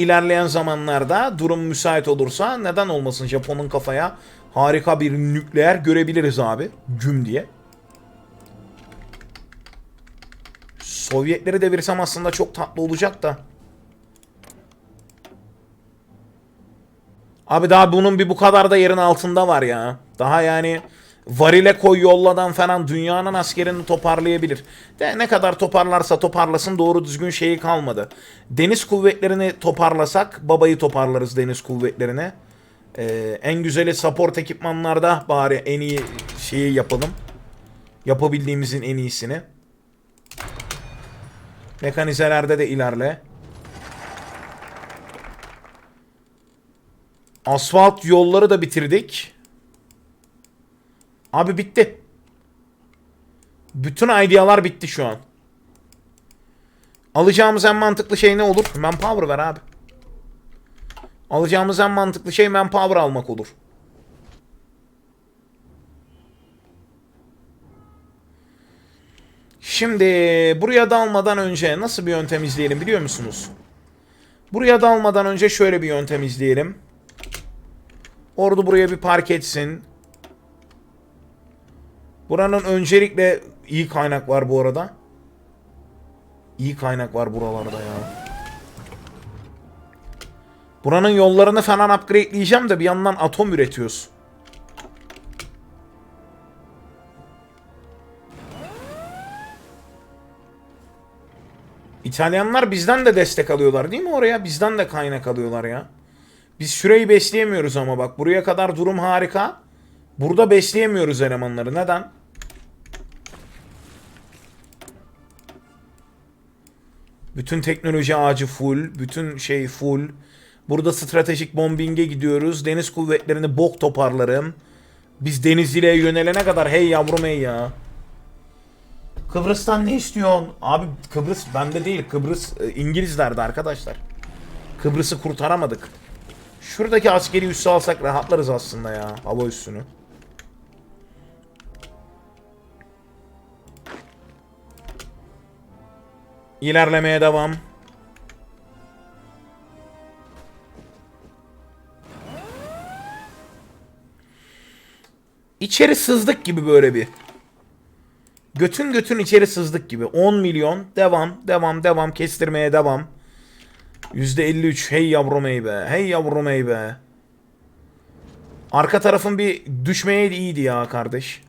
ilerleyen zamanlarda durum müsait olursa neden olmasın Japon'un kafaya harika bir nükleer görebiliriz abi. Güm diye. Sovyetleri devirsem aslında çok tatlı olacak da. Abi daha bunun bir bu kadar da yerin altında var ya. Daha yani varile koy yolladan falan dünyanın askerini toparlayabilir. De ne kadar toparlarsa toparlasın doğru düzgün şeyi kalmadı. Deniz kuvvetlerini toparlasak babayı toparlarız deniz kuvvetlerine. Ee, en güzeli support ekipmanlarda bari en iyi şeyi yapalım. Yapabildiğimizin en iyisini. Mekanizelerde de ilerle. Asfalt yolları da bitirdik. Abi bitti. Bütün idealar bitti şu an. Alacağımız en mantıklı şey ne olur? Manpower ver abi. Alacağımız en mantıklı şey manpower almak olur. Şimdi buraya dalmadan önce nasıl bir yöntem izleyelim biliyor musunuz? Buraya dalmadan önce şöyle bir yöntem izleyelim. Ordu buraya bir park etsin. Buranın öncelikle iyi kaynak var bu arada. İyi kaynak var buralarda ya. Buranın yollarını falan upgradeleyeceğim de bir yandan atom üretiyoruz. İtalyanlar bizden de destek alıyorlar değil mi oraya? Bizden de kaynak alıyorlar ya. Biz şurayı besleyemiyoruz ama bak buraya kadar durum harika. Burada besleyemiyoruz elemanları. Neden? Bütün teknoloji ağacı full. Bütün şey full. Burada stratejik bombinge gidiyoruz. Deniz kuvvetlerini bok toparlarım. Biz denizciliğe yönelene kadar hey yavrum hey ya. Kıbrıs'tan ne istiyorsun? Abi Kıbrıs bende değil. Kıbrıs e, İngilizlerde arkadaşlar. Kıbrıs'ı kurtaramadık. Şuradaki askeri üssü alsak rahatlarız aslında ya. Hava üssünü. İlerlemeye devam. İçeri sızdık gibi böyle bir. Götün götün içeri sızdık gibi. 10 milyon. Devam, devam, devam. Kestirmeye devam. %53. Hey yavrum ey be. Hey yavrum ey be. Arka tarafın bir düşmeye iyiydi ya kardeş.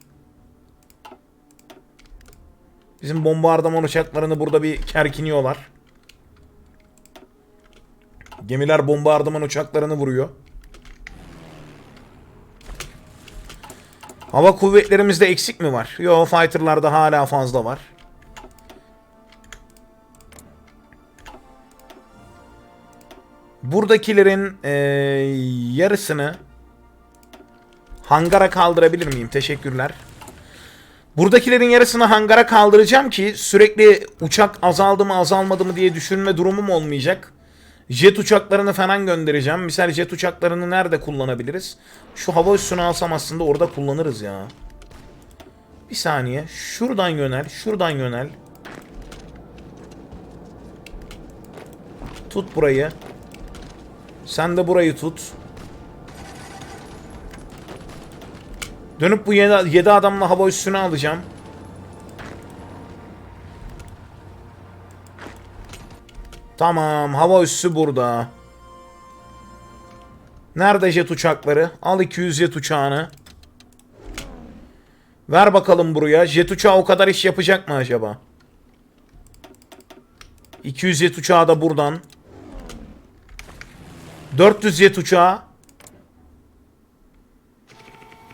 Bizim bombardıman uçaklarını burada bir kerkiniyorlar. Gemiler bombardıman uçaklarını vuruyor. Hava kuvvetlerimizde eksik mi var? Yo fighterlarda hala fazla var. Buradakilerin eee, yarısını hangara kaldırabilir miyim? Teşekkürler. Buradakilerin yarısını hangara kaldıracağım ki sürekli uçak azaldı mı azalmadı mı diye düşünme durumum olmayacak. Jet uçaklarını falan göndereceğim. Misal jet uçaklarını nerede kullanabiliriz? Şu hava üssünü alsam aslında orada kullanırız ya. Bir saniye. Şuradan yönel. Şuradan yönel. Tut burayı. Sen de burayı tut. Dönüp bu 7 adamla hava üstüne alacağım. Tamam hava üssü burada. Nerede jet uçakları? Al 200 jet uçağını. Ver bakalım buraya. Jet uçağı o kadar iş yapacak mı acaba? 200 jet uçağı da buradan. 400 jet uçağı.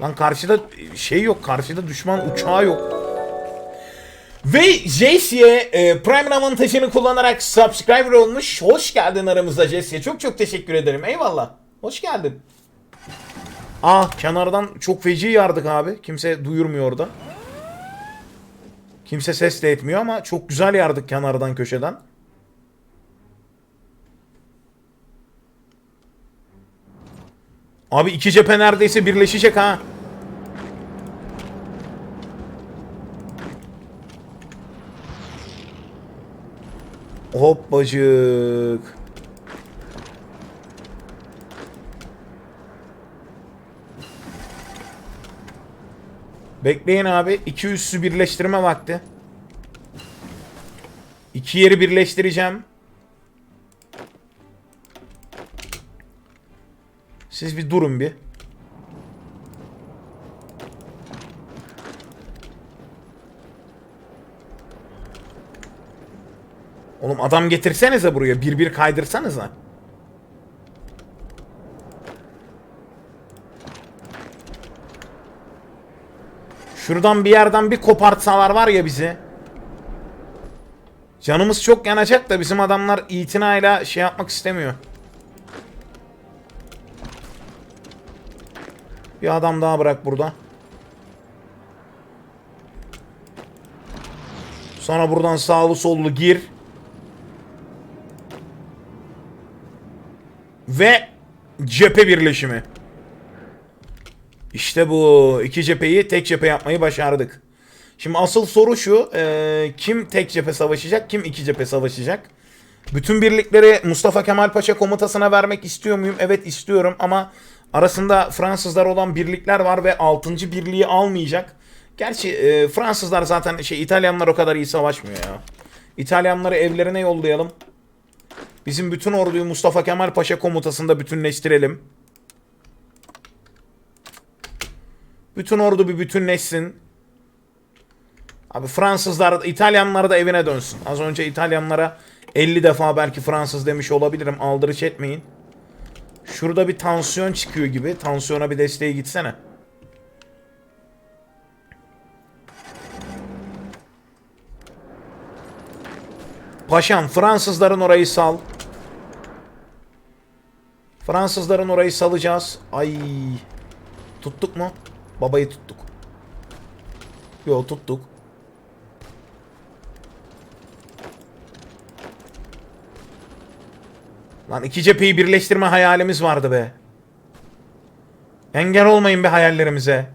Lan karşıda şey yok. Karşıda düşman uçağı yok. Ve JC'ye e, Prime avantajını kullanarak subscriber olmuş. Hoş geldin aramızda JC'ye. Çok çok teşekkür ederim. Eyvallah. Hoş geldin. Ah kenardan çok feci yardık abi. Kimse duyurmuyor orada. Kimse ses de etmiyor ama çok güzel yardık kenardan köşeden. Abi iki cephe neredeyse birleşecek ha. Hoppacık. Bekleyin abi. İki üssü birleştirme vakti. İki yeri birleştireceğim. Siz bir durun bir. Oğlum adam getirsenize buraya. Bir bir kaydırsanıza. Şuradan bir yerden bir kopartsalar var ya bizi. Canımız çok yanacak da bizim adamlar itinayla şey yapmak istemiyor. Bir adam daha bırak burada. Sonra buradan sağlı sollu gir. Ve cephe birleşimi. İşte bu iki cepheyi tek cephe yapmayı başardık. Şimdi asıl soru şu. e, kim tek cephe savaşacak? Kim iki cephe savaşacak? Bütün birlikleri Mustafa Kemal Paşa komutasına vermek istiyor muyum? Evet istiyorum ama arasında Fransızlar olan birlikler var ve 6. birliği almayacak. Gerçi e, Fransızlar zaten şey İtalyanlar o kadar iyi savaşmıyor ya. İtalyanları evlerine yollayalım. Bizim bütün orduyu Mustafa Kemal Paşa komutasında bütünleştirelim. Bütün ordu bir bütünleşsin. Abi Fransızlar, İtalyanlar da evine dönsün. Az önce İtalyanlara 50 defa belki Fransız demiş olabilirim. Aldırış etmeyin. Şurada bir tansiyon çıkıyor gibi. Tansiyona bir desteğe gitsene. Paşam Fransızların orayı sal. Fransızların orayı salacağız. Ay. Tuttuk mu? Babayı tuttuk. Yo tuttuk. Lan iki cepheyi birleştirme hayalimiz vardı be. Engel olmayın be hayallerimize.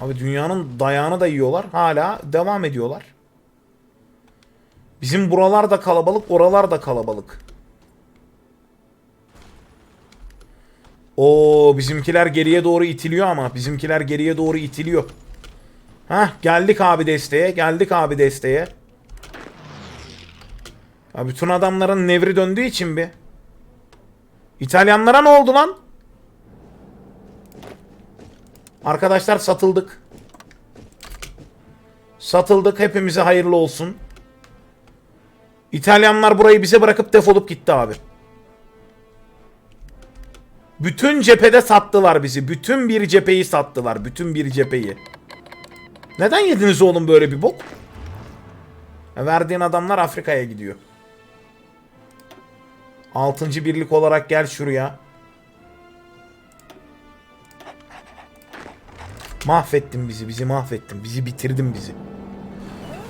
Abi dünyanın dayağını da yiyorlar. Hala devam ediyorlar. Bizim buralar da kalabalık, oralar da kalabalık. O bizimkiler geriye doğru itiliyor ama bizimkiler geriye doğru itiliyor. Hah geldik abi desteğe. Geldik abi desteğe. Ya bütün adamların nevri döndüğü için bir. İtalyanlara ne oldu lan? Arkadaşlar satıldık. Satıldık. Hepimize hayırlı olsun. İtalyanlar burayı bize bırakıp defolup gitti abi. Bütün cephede sattılar bizi. Bütün bir cepheyi sattılar. Bütün bir cepheyi. Neden yediniz oğlum böyle bir bok? Verdiğin adamlar Afrika'ya gidiyor. Altıncı birlik olarak gel şuraya. Mahvettin bizi, bizi mahvettin. Bizi bitirdin bizi.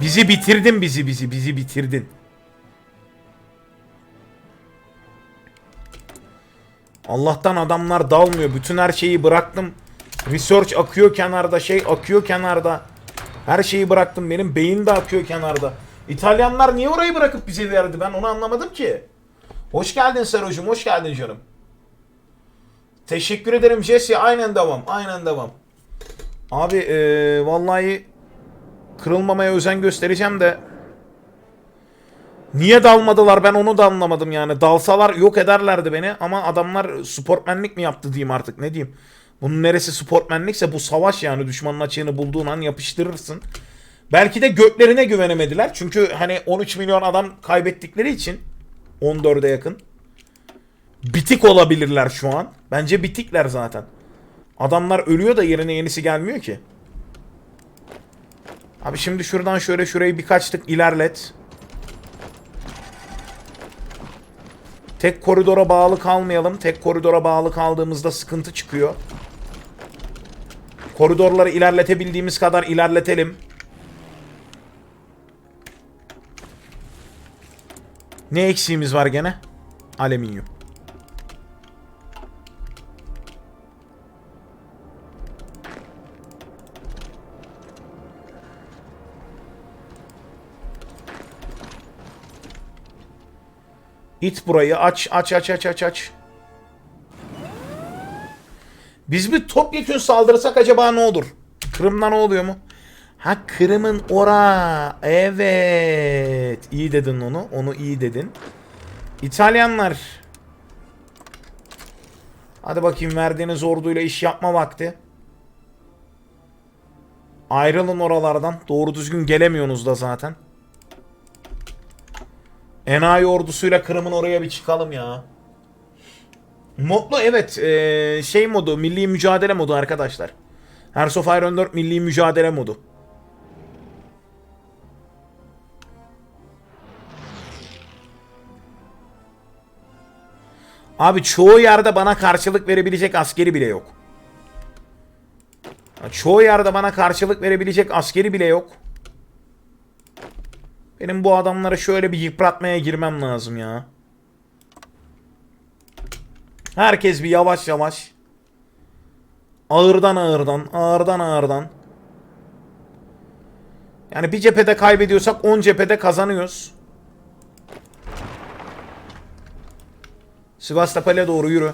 Bizi bitirdin bizi, bizi, bizi bitirdin. Allah'tan adamlar dalmıyor. Bütün her şeyi bıraktım. Research akıyor kenarda, şey akıyor kenarda. Her şeyi bıraktım. Benim beyin de akıyor kenarda. İtalyanlar niye orayı bırakıp bize verdi? Ben onu anlamadım ki. Hoş geldin Serocuğum, hoş geldin canım. Teşekkür ederim Jesse. Aynen devam, aynen devam. Abi eee vallahi kırılmamaya özen göstereceğim de Niye dalmadılar ben onu da anlamadım yani. Dalsalar yok ederlerdi beni ama adamlar sportmenlik mi yaptı diyeyim artık ne diyeyim. Bunun neresi sportmenlikse bu savaş yani düşmanın açığını bulduğun an yapıştırırsın. Belki de göklerine güvenemediler. Çünkü hani 13 milyon adam kaybettikleri için 14'e yakın. Bitik olabilirler şu an. Bence bitikler zaten. Adamlar ölüyor da yerine yenisi gelmiyor ki. Abi şimdi şuradan şöyle şurayı birkaç tık ilerlet. Tek koridora bağlı kalmayalım. Tek koridora bağlı kaldığımızda sıkıntı çıkıyor. Koridorları ilerletebildiğimiz kadar ilerletelim. Ne eksiğimiz var gene? Alüminyum. İt burayı aç aç aç aç aç aç. Biz bir topyekün saldırsak acaba ne olur? Kırım'da ne oluyor mu? Ha Kırım'ın ora. Evet. İyi dedin onu. Onu iyi dedin. İtalyanlar. Hadi bakayım verdiğiniz orduyla iş yapma vakti. Ayrılın oralardan. Doğru düzgün gelemiyorsunuz da zaten. Enayi ordusuyla Kırım'ın oraya bir çıkalım ya. Modlu evet eee, şey modu milli mücadele modu arkadaşlar. Hearts of Iron 4 milli mücadele modu. Abi çoğu yerde bana karşılık verebilecek askeri bile yok. Çoğu yerde bana karşılık verebilecek askeri bile yok. Benim bu adamları şöyle bir yıpratmaya girmem lazım ya. Herkes bir yavaş yavaş. Ağırdan ağırdan, ağırdan ağırdan. Yani bir cephede kaybediyorsak 10 cephede kazanıyoruz. Sivastopol'e doğru yürü.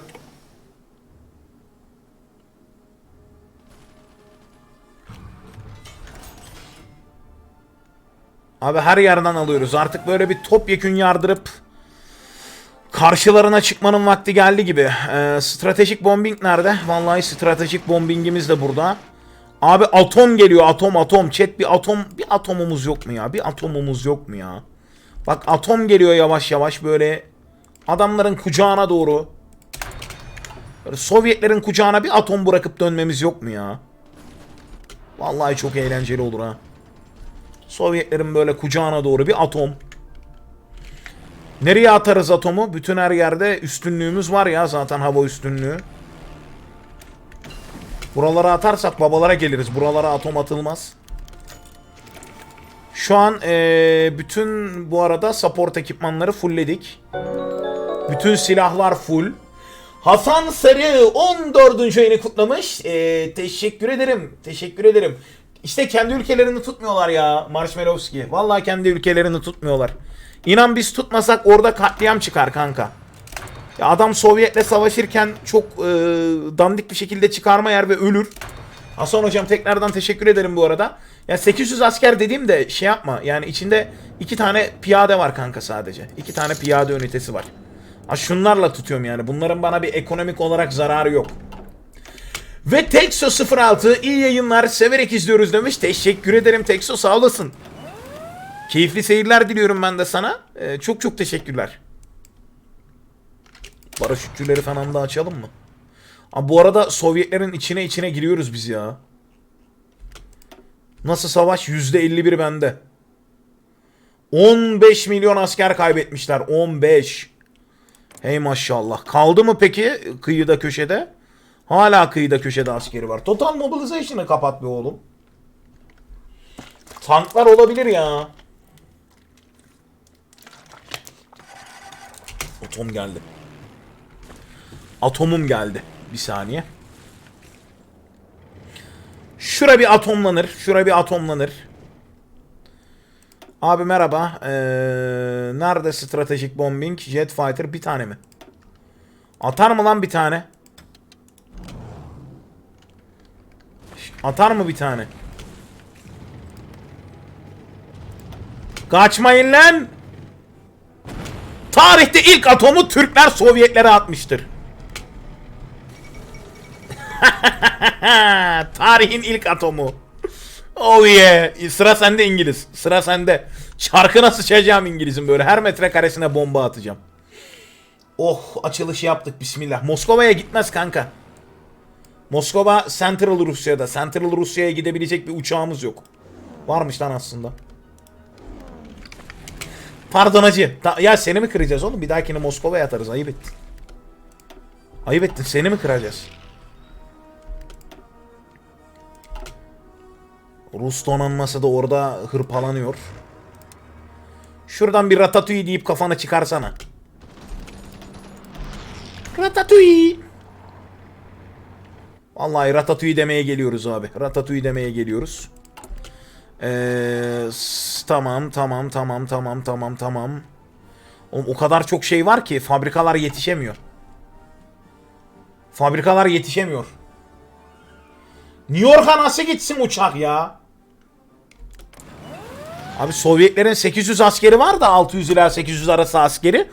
Abi her yerden alıyoruz. Artık böyle bir topyekün yardırıp karşılarına çıkmanın vakti geldi gibi. Ee, stratejik bombing nerede? Vallahi stratejik bombingimiz de burada. Abi atom geliyor atom atom. Chat bir atom bir atomumuz yok mu ya? Bir atomumuz yok mu ya? Bak atom geliyor yavaş yavaş böyle adamların kucağına doğru. Sovyetlerin kucağına bir atom bırakıp dönmemiz yok mu ya? Vallahi çok eğlenceli olur ha. Sovyetlerin böyle kucağına doğru bir atom. Nereye atarız atomu? Bütün her yerde üstünlüğümüz var ya zaten hava üstünlüğü. Buralara atarsak babalara geliriz. Buralara atom atılmaz. Şu an eee, bütün bu arada support ekipmanları fullledik. Bütün silahlar full. Hasan Sarı 14. ayını kutlamış. Eee, teşekkür ederim. Teşekkür ederim. İşte kendi ülkelerini tutmuyorlar ya Marshmallowski. Vallahi kendi ülkelerini tutmuyorlar. İnan biz tutmasak orada katliam çıkar kanka. Ya adam Sovyet'le savaşırken çok e, dandik bir şekilde çıkarma yer ve ölür. Hasan hocam tekrardan teşekkür ederim bu arada. Ya 800 asker dediğimde şey yapma. Yani içinde iki tane piyade var kanka sadece. İki tane piyade ünitesi var. Ha şunlarla tutuyorum yani. Bunların bana bir ekonomik olarak zararı yok. Ve Texo 06 iyi yayınlar severek izliyoruz demiş. Teşekkür ederim Texo sağ olasın. Keyifli seyirler diliyorum ben de sana. Ee, çok çok teşekkürler. Paraşütçüleri falan da açalım mı? Aa, bu arada Sovyetlerin içine içine giriyoruz biz ya. Nasıl savaş? %51 bende. 15 milyon asker kaybetmişler. 15. Hey maşallah. Kaldı mı peki kıyıda köşede? Hala kıyıda köşede askeri var. Total Mobilization'ı kapat be oğlum. Tanklar olabilir ya. Atom geldi. Atomum geldi. Bir saniye. Şura bir atomlanır. Şura bir atomlanır. Abi merhaba. Ee, nerede stratejik bombing? Jet fighter bir tane mi? Atar mı lan bir tane? Atar mı bir tane? Kaçmayın lan! Tarihte ilk atomu Türkler Sovyetlere atmıştır. Tarihin ilk atomu. Oh yeah. Sıra sende İngiliz. Sıra sende. Çarkına sıçacağım İngiliz'in böyle. Her metre karesine bomba atacağım. Oh açılışı yaptık bismillah. Moskova'ya gitmez kanka. Moskova Central Rusya'da. Central Rusya'ya gidebilecek bir uçağımız yok. Varmış lan aslında. Pardon hacı. Ta- ya seni mi kıracağız oğlum? Bir dahakine Moskova'ya atarız. Ayıp ettin. Ayıp ettin. Seni mi kıracağız? Rus donanması da orada hırpalanıyor. Şuradan bir ratatouille deyip kafanı çıkarsana. Ratatouille. Vallahi ratatouille demeye geliyoruz abi. Ratatouille demeye geliyoruz. Ee, tamam tamam tamam tamam tamam tamam. Oğlum, o kadar çok şey var ki fabrikalar yetişemiyor. Fabrikalar yetişemiyor. New York'a nasıl gitsin uçak ya? Abi Sovyetlerin 800 askeri var da 600 ila 800 arası askeri.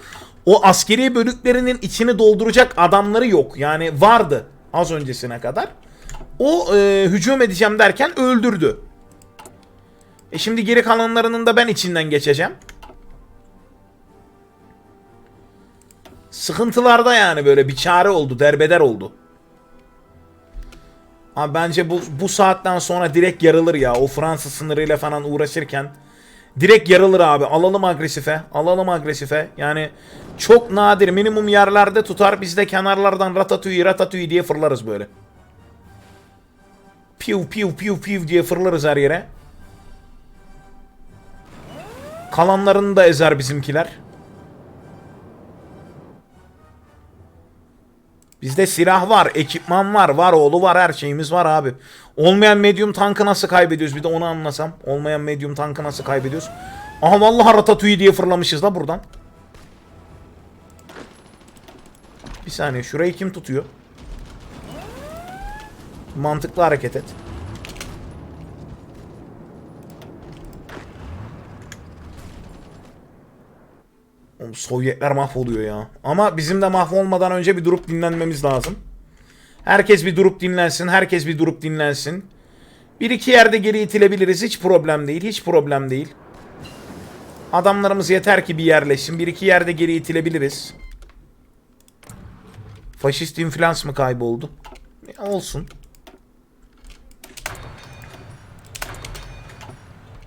O askeri bölüklerinin içini dolduracak adamları yok. Yani vardı az öncesine kadar. O e, hücum edeceğim derken öldürdü. E şimdi geri kalanlarının da ben içinden geçeceğim. Sıkıntılarda yani böyle bir çare oldu, derbeder oldu. Abi bence bu bu saatten sonra direkt yarılır ya. O Fransız sınırıyla falan uğraşırken direkt yarılır abi. Alalım agresife. Alalım agresife. Yani çok nadir minimum yerlerde tutar. Biz de kenarlardan ratatouille ratatouille diye fırlarız böyle. Piu piu piu piu diye fırlarız her yere. Kalanlarını da ezer bizimkiler. Bizde silah var, ekipman var, var oğlu var, her şeyimiz var abi. Olmayan medium tankı nasıl kaybediyoruz bir de onu anlasam. Olmayan medium tankı nasıl kaybediyoruz? Aha vallahi ratatouille diye fırlamışız da buradan. Bir saniye şurayı kim tutuyor? Mantıklı hareket et. Sovyetler mahvoluyor ya. Ama bizim de mahvolmadan önce bir durup dinlenmemiz lazım. Herkes bir durup dinlensin. Herkes bir durup dinlensin. Bir iki yerde geri itilebiliriz. Hiç problem değil. Hiç problem değil. Adamlarımız yeter ki bir yerleşsin. Bir iki yerde geri itilebiliriz. Faşist inflans mı kayboldu? E, olsun.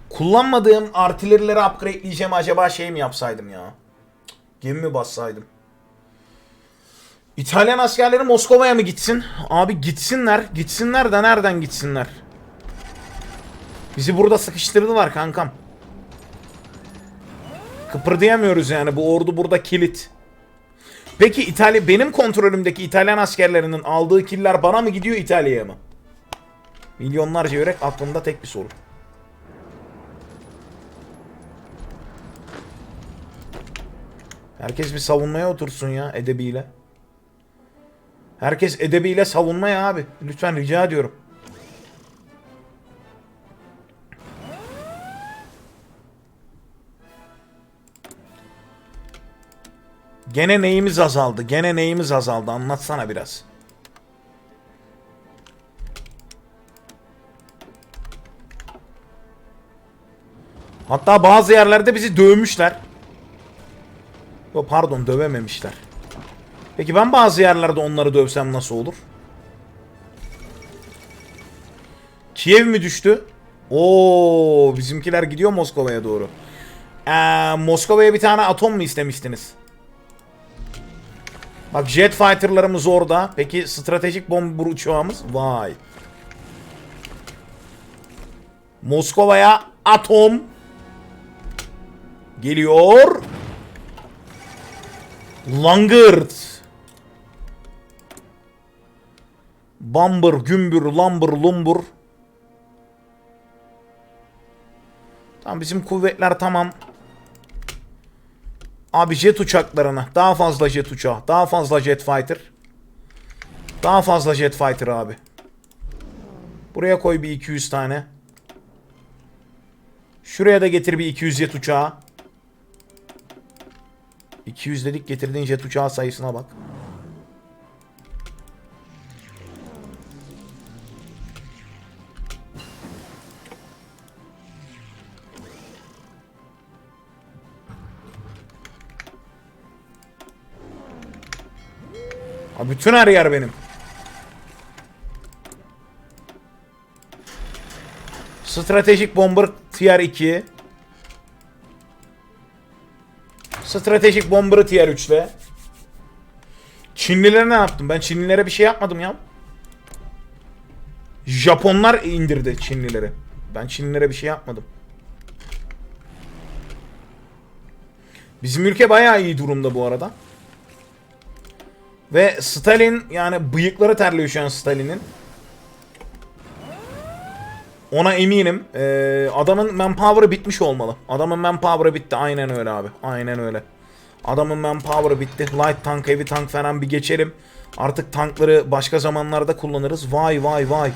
Kullanmadığım artillerileri upgradeleyeceğim acaba şey mi yapsaydım ya? Gemi mi bassaydım? İtalyan askerleri Moskova'ya mı gitsin? Abi gitsinler. Gitsinler de nereden gitsinler? Bizi burada sıkıştırdılar kankam. Kıpırdayamıyoruz yani. Bu ordu burada kilit. Peki İtalya benim kontrolümdeki İtalyan askerlerinin aldığı killer bana mı gidiyor İtalya'ya mı? Milyonlarca yürek aklımda tek bir soru. Herkes bir savunmaya otursun ya edebiyle. Herkes edebiyle savunmaya abi. Lütfen rica ediyorum. Gene neyimiz azaldı? Gene neyimiz azaldı? Anlatsana biraz. Hatta bazı yerlerde bizi dövmüşler. Yo, pardon dövememişler. Peki ben bazı yerlerde onları dövsem nasıl olur? Kiev mi düştü? Oo, bizimkiler gidiyor Moskova'ya doğru. Ee, Moskova'ya bir tane atom mu istemiştiniz? Bak jet fighter'larımız orada. Peki stratejik bomber uçağımız? Vay. Moskova'ya atom geliyor. Langırt. Bambır, gümbür, lambır, lumbur. Tamam bizim kuvvetler tamam. Abi jet uçaklarına. Daha fazla jet uçağı. Daha fazla jet fighter. Daha fazla jet fighter abi. Buraya koy bir 200 tane. Şuraya da getir bir 200 jet uçağı. 200 dedik getirdiğin jet uçağı sayısına bak. Ha bütün her yer benim. Stratejik bomber tier 2. Stratejik bomber'ı tier 3'te. Çinlilere ne yaptım? Ben Çinlilere bir şey yapmadım ya. Japonlar indirdi Çinlileri. Ben Çinlilere bir şey yapmadım. Bizim ülke bayağı iyi durumda bu arada. Ve Stalin yani bıyıkları terliyor şu an Stalin'in. Ona eminim. Ee, adamın manpower'ı bitmiş olmalı. Adamın manpower'ı bitti. Aynen öyle abi. Aynen öyle. Adamın manpower'ı bitti. Light tank, heavy tank falan bir geçelim. Artık tankları başka zamanlarda kullanırız. Vay vay vay.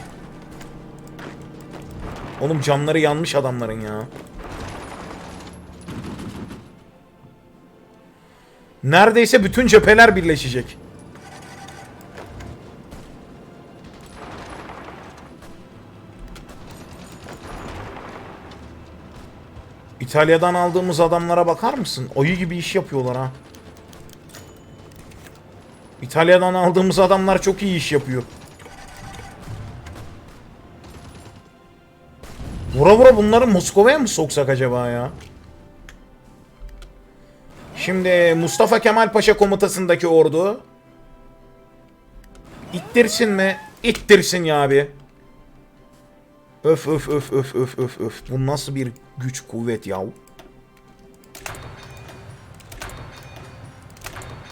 Oğlum canları yanmış adamların ya. Neredeyse bütün cepheler birleşecek. İtalya'dan aldığımız adamlara bakar mısın? Ayı gibi iş yapıyorlar ha. İtalya'dan aldığımız adamlar çok iyi iş yapıyor. Vura vura bunları Moskova'ya mı soksak acaba ya? Şimdi Mustafa Kemal Paşa komutasındaki ordu ittirsin mi? İttirsin ya abi. Öf öf öf öf öf öf öf. Bu nasıl bir güç kuvvet yahu?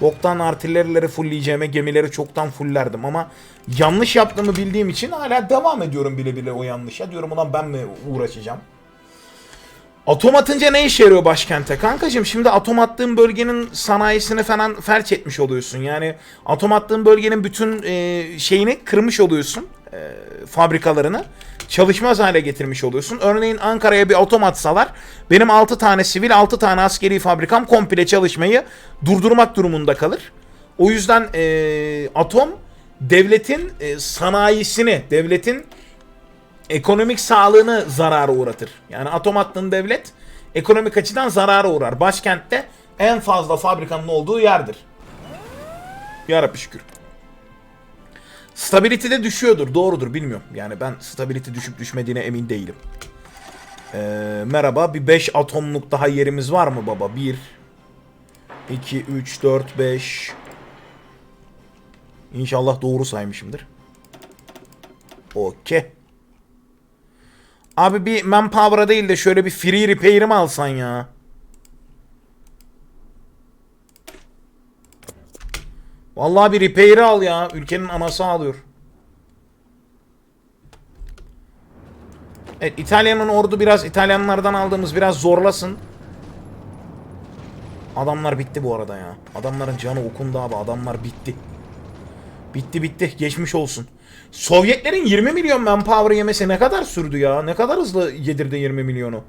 Boktan artillerileri fullleyeceğime gemileri çoktan fullerdim ama yanlış yaptığımı bildiğim için hala devam ediyorum bile bile o yanlışa. Diyorum ulan ben mi uğraşacağım? Atom atınca ne işe yarıyor başkente? Kankacığım şimdi atom attığın bölgenin sanayisini falan felç etmiş oluyorsun. Yani atom attığın bölgenin bütün e, şeyini kırmış oluyorsun. E, fabrikalarını. Çalışmaz hale getirmiş oluyorsun. Örneğin Ankara'ya bir atom atsalar benim 6 tane sivil 6 tane askeri fabrikam komple çalışmayı durdurmak durumunda kalır. O yüzden e, atom devletin e, sanayisini, devletin ekonomik sağlığını zarara uğratır. Yani atom attığın devlet ekonomik açıdan zarara uğrar. Başkentte en fazla fabrikanın olduğu yerdir. Yarabbi şükür. Stability de düşüyordur. Doğrudur bilmiyorum. Yani ben stability düşüp düşmediğine emin değilim. Ee, merhaba. Bir 5 atomluk daha yerimiz var mı baba? 1 2 3 4 5 İnşallah doğru saymışımdır. Okey. Abi bir manpower'a değil de şöyle bir free repair'i mi alsan ya? Vallahi bir repair'i al ya. Ülkenin anası ağlıyor. Evet İtalya'nın ordu biraz İtalyanlardan aldığımız biraz zorlasın. Adamlar bitti bu arada ya. Adamların canı okundu abi. Adamlar bitti. Bitti bitti. Geçmiş olsun. Sovyetlerin 20 milyon manpower yemesi ne kadar sürdü ya? Ne kadar hızlı yedirdi 20 milyonu?